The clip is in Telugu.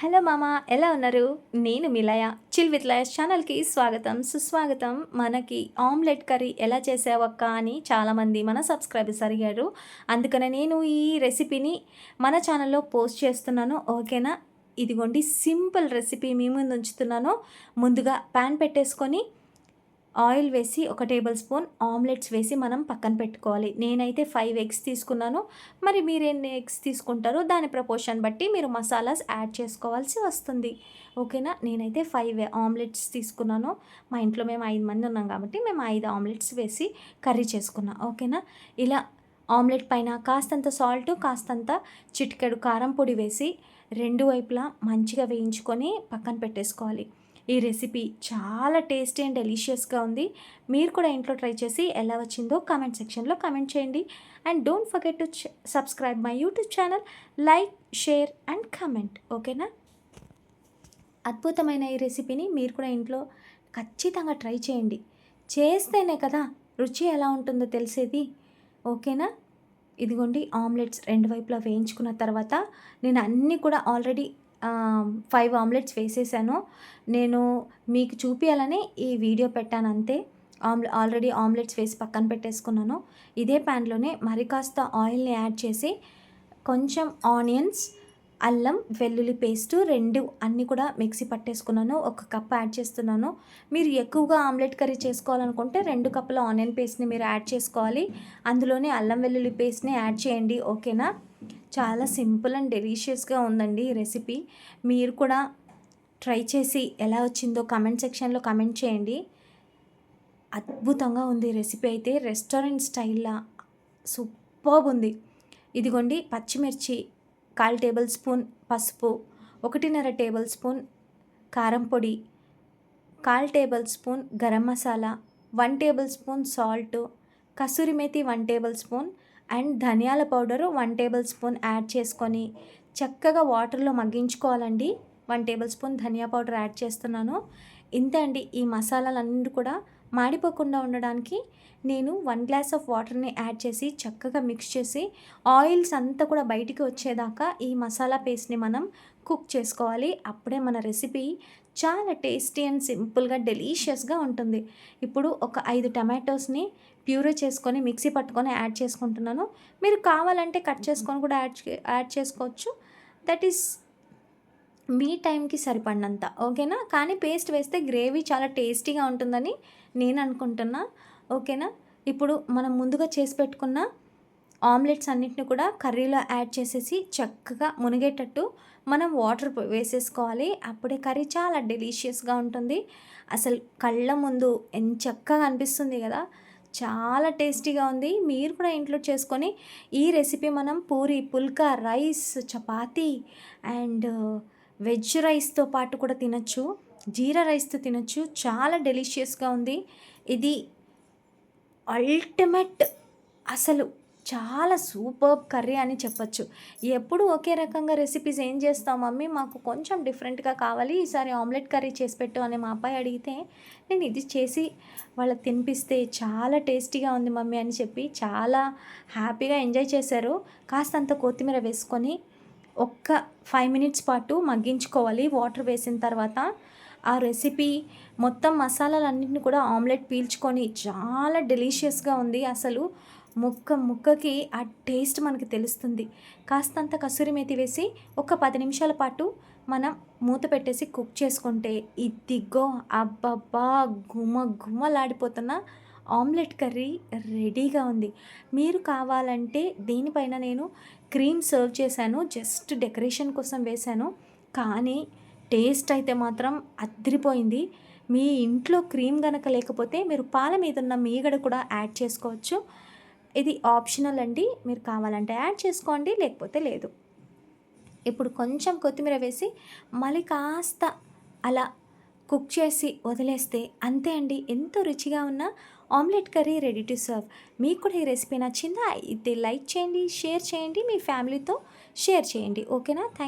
హలో మామ ఎలా ఉన్నారు? నేను మిలయ చిల్ విత్ లయస్ ఛానల్కి స్వాగతం సుస్వాగతం. మనకి ఆమ్లెట్ కర్రీ ఎలా చేసావక్క అని చాలామంది మన సబ్స్క్రైబర్స్ అడిగారు. అందుకనే నేను ఈ రెసిపీని మన ఛానల్లో పోస్ట్ చేస్తున్నాను ఓకేనా? ఇదిగోండి సింపుల్ రెసిపీ మీ ముందు ఉంచుతున్నాను. ముందుగా ప్యాన్ పెట్టేసుకొని ఆయిల్ వేసి ఒక టేబుల్ స్పూన్ ఆమ్లెట్స్ వేసి మనం పక్కన పెట్టుకోవాలి. నేనైతే ఫైవ్ ఎగ్స్ తీసుకున్నాను. మరి మీరు ఎన్ని ఎగ్స్ తీసుకుంటారో దాని ప్రపోర్షన్ బట్టి మీరు మసాలాస్ యాడ్ చేసుకోవాల్సి వస్తుంది. ఓకేనా? నేనైతే ఫైవ్ ఆమ్లెట్స్ తీసుకున్నాను. మా ఇంట్లో మేము ఐదు మంది ఉన్నాం కాబట్టి మేము ఐదు ఆమ్లెట్స్ వేసి కర్రీ చేసుకున్నాం. ఓకేనా? ఇలా ఆమ్లెట్ పైన కాస్తంత సాల్ట్ కాస్తంత చిటికెడు కారం పొడి వేసి రెండు వైపులా మంచిగా వేయించుకొని పక్కన పెట్టేసుకోవాలి. ఈ రెసిపీ చాలా టేస్టీ అండ్ డెలిషియస్గా ఉంది. మీరు కూడా ఇంట్లో ట్రై చేసి ఎలా వచ్చిందో కామెంట్ సెక్షన్లో కామెంట్ చేయండి. And don't forget to subscribe my YouTube channel. Like share and comment. ఓకేనా? అద్భుతమైన ఈ రెసిపీని మీరు కూడా ఇంట్లో ఖచ్చితంగా ట్రై చేయండి. చేస్తేనే కదా రుచి ఎలా ఉంటుందో తెలిసేది. ఓకేనా? ఇదిగోండి ఆమ్లెట్స్ రెండు వైపులా వేయించుకున్న తర్వాత నేను అన్నీ కూడా ఆల్రెడీ ఫైవ్ ఆమ్లెట్స్ వేసేసాను. నేను మీకు చూపించాలని ఈ వీడియో పెట్టాను అంతే. ఆమ్లె ఆల్రెడీ ఆమ్లెట్స్ వేసి పక్కన పెట్టేసుకున్నాను. ఇదే ప్యాన్లోనే మరి కాస్త ఆయిల్ని యాడ్ చేసి కొంచెం ఆనియన్స్ అల్లం వెల్లుల్లి పేస్టు రెండు అన్నీ కూడా మిక్సీ పట్టేసుకున్నాను. ఒక కప్ యాడ్ చేస్తున్నాను. మీరు ఎక్కువగా ఆమ్లెట్ కర్రీ చేసుకోవాలనుకుంటే రెండు కప్పుల ఆనియన్ పేస్ట్ని మీరు యాడ్ చేసుకోవాలి. అందులోనే అల్లం వెల్లుల్లి పేస్ట్ని యాడ్ చేయండి. ఓకేనా? చాలా సింపుల్ అండ్ డెలీషియస్గా ఉందండి ఈ రెసిపీ. మీరు కూడా ట్రై చేసి ఎలా వచ్చిందో కమెంట్ సెక్షన్లో కమెంట్ చేయండి. అద్భుతంగా ఉంది రెసిపీ అయితే. రెస్టారెంట్ స్టైల్లా సూపర్ ఉంది. ఇదిగోండి పచ్చిమిర్చి కాల్ టేబుల్ స్పూన్ పసుపు ఒకటిన్నర టేబుల్ స్పూన్ కారం పొడి call tablespoon garam masala one tablespoon salt kasuri methi one tablespoon and ధనియాల powder one tablespoon add చేసుకొని చక్కగా వాటర్లో మగ్గించుకోవాలండి. One tablespoon dhania powder add చేస్తున్నాను. ఇంతే అండి ఈ మసాలాలన్నీ కూడా మాడిపోకుండా ఉండడానికి నేను వన్ గ్లాస్ ఆఫ్ వాటర్ని యాడ్ చేసి చక్కగా మిక్స్ చేసి ఆయిల్స్ అంతా కూడా బయటికి వచ్చేదాకా ఈ మసాలా పేస్ట్ని మనం కుక్ చేసుకోవాలి. అప్పుడే మన రెసిపీ చాలా టేస్టీ అండ్ సింపుల్గా డెలీషియస్గా ఉంటుంది. ఇప్పుడు ఒక ఐదు టమాటోస్ని ప్యూరే చేసుకొని మిక్సీ పట్టుకొని యాడ్ చేసుకుంటున్నాను. మీరు కావాలంటే కట్ చేసుకొని కూడా యాడ్ యాడ్ చేసుకోవచ్చు. దట్ ఈస్ మీ టైంకి సరిపడినంత ఓకేనా? కానీ పేస్ట్ వేస్తే గ్రేవీ చాలా టేస్టీగా ఉంటుందని నేను అనుకుంటున్నా ఓకేనా? ఇప్పుడు మనం ముందుగా చేసి పెట్టుకున్న ఆమ్లెట్స్ అన్నిటిని కూడా కర్రీలో యాడ్ చేసేసి చక్కగా మునిగేటట్టు మనం వాటర్ వేసేసుకోవాలి. అప్పుడే కర్రీ చాలా డెలీషియస్గా ఉంటుంది. అసలు కళ్ళ ముందు ఎంత చక్కగా అనిపిస్తుంది కదా? చాలా టేస్టీగా ఉంది. మీరు కూడా ఇంట్లో చేసుకొని ఈ రెసిపీ మనం puri pulka rice chapati and veg రైస్తో పాటు కూడా తినచ్చు. జీరా రైస్తో తినచ్చు. చాలా డెలిషియస్గా ఉంది. ఇది అల్టిమేట్ అసలు చాలా సూపర్ కర్రీ అని చెప్పచ్చు. ఎప్పుడు ఒకే రకంగా రెసిపీస్ ఏం చేస్తాం మమ్మీ? మాకు కొంచెం డిఫరెంట్గా కావాలి. ఈసారి ఆమ్లెట్ కర్రీ చేసి పెట్టు అని మా అబ్బాయి అడిగితే నేను ఇది చేసి వాళ్ళకి తినిపిస్తే చాలా టేస్టీగా ఉంది మమ్మీ అని చెప్పి చాలా హ్యాపీగా ఎంజాయ్ చేశారు. కాస్తంత కొత్తిమీర వేసుకొని ఒక్క ఫైవ్ మినిట్స్ పాటు మగ్గించుకోవాలి. వాటర్ వేసిన తర్వాత ఆ రెసిపీ మొత్తం మసాలాలన్నింటినీ కూడా ఆమ్లెట్ పీల్చుకొని చాలా డెలీషియస్గా ఉంది. అసలు ముక్క ముక్కకి ఆ టేస్ట్ మనకి తెలుస్తుంది. కాస్తంత కసూరి మేతి వేసి ఒక పది నిమిషాల పాటు మనం మూత పెట్టేసి కుక్ చేసుకుంటే ఇదిగో అబ్బబ్బా గుమ గుమలాడిపోతున్న ఆమ్లెట్ కర్రీ రెడీగా ఉంది. మీరు కావాలంటే దీనిపైన నేను క్రీమ్ సర్వ్ చేశాను జస్ట్ డెకరేషన్ కోసం వేశాను. కానీ టేస్ట్ అయితే మాత్రం అద్దరిపోయింది మీ ఇంట్లో క్రీమ్ కనుక లేకపోతే మీరు పాల మీద ఉన్న మీగడ కూడా యాడ్ చేసుకోవచ్చు. ఇది ఆప్షనల్ అండి. మీరు కావాలంటే యాడ్ చేసుకోండి లేకపోతే లేదు. ఇప్పుడు కొంచెం కొత్తిమీర వేసి మళ్ళీ కాస్త అలా కుక్ చేసి వదిలేస్తే అంతే అండి. ఎంతో రుచిగా ఉన్న omelette curry ready to serve మీకు కూడా ఈ రెసిపీ నచ్చిందా? అయితే లైక్ చేయండి షేర్ చేయండి మీ ఫ్యామిలీతో షేర్ చేయండి. ఓకేనా? థ్యాంక్